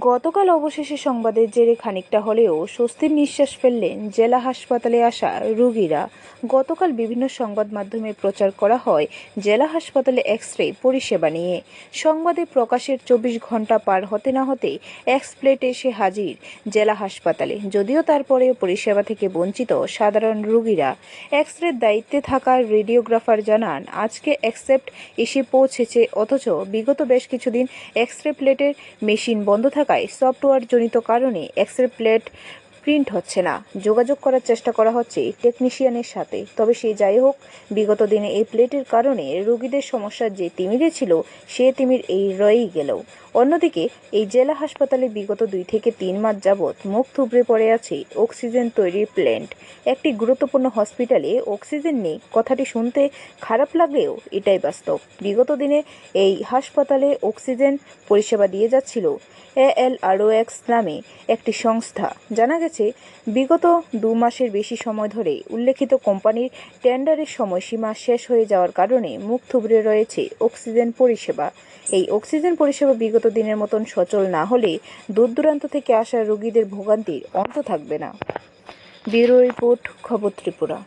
গতকাল অবশেষে সংবাদের জেরে খানিকটা হলেও স্বস্তির নিঃশ্বাস ফেললেন জেলা হাসপাতালে আসা রোগীরা। গতকাল বিভিন্ন সংবাদ মাধ্যমে প্রচার করা হয় জেলা হাসপাতালে এক্স রে পরিষেবা নিয়ে। সংবাদে প্রকাশের চব্বিশ ঘণ্টা পার হতে না হতে এক্স প্লেট এসে হাজির জেলা হাসপাতালে। যদিও তারপরেও পরিষেবা থেকে বঞ্চিত সাধারণ রোগীরা। এক্স রের দায়িত্বে থাকা রেডিওগ্রাফার জানান, আজকে অ্যাকসেপ্ট এসে পৌঁছেছে, অথচ বিগত বেশ কিছুদিন এক্স রে প্লেটের মেশিন বন্ধ থাকায় সফটওয়্যার জনিত কারণে এক্স রে প্লেট প্রিন্ট হচ্ছে না। যোগাযোগ করার চেষ্টা করা হচ্ছে টেকনিশিয়ানের সাথে। তবে সে যাই হোক, বিগত দিনে এই প্লেটের কারণে রোগীদের সমস্যার যে তিমিরে ছিল, সে তিমির এই রয়েই গেল। অন্যদিকে, এই জেলা হাসপাতালে বিগত দুই থেকে তিন মাস যাবৎ মুখ থুবড়ে পড়ে আছে অক্সিজেন তৈরির প্ল্যান্ট একটি গুরুত্বপূর্ণ হসপিটালে অক্সিজেন নেই। কথাটি শুনতে খারাপ লাগলেও এটাই বাস্তব। বিগত দিনে এই হাসপাতালে অক্সিজেন পরিষেবা দিয়ে যাচ্ছিল এ এল আরও এএলআরওএক্স নামে একটি সংস্থা। জানা গেছে বিগত দু মাসের বেশি সময় ধরে উল্লেখিত কোম্পানির টেন্ডারের সময়সীমা শেষ হয়ে যাওয়ার কারণে মুখ থুবড়ে রয়েছে অক্সিজেন পরিষেবা। এই অক্সিজেন পরিষেবা বিগত দিনের মতন সচল না হলে দূর দূরান্ত থেকে আসা রোগীদের ভোগান্তির অন্ত থাকবে না। ব্যুরো রিপোর্ট, খবর ত্রিপুরা।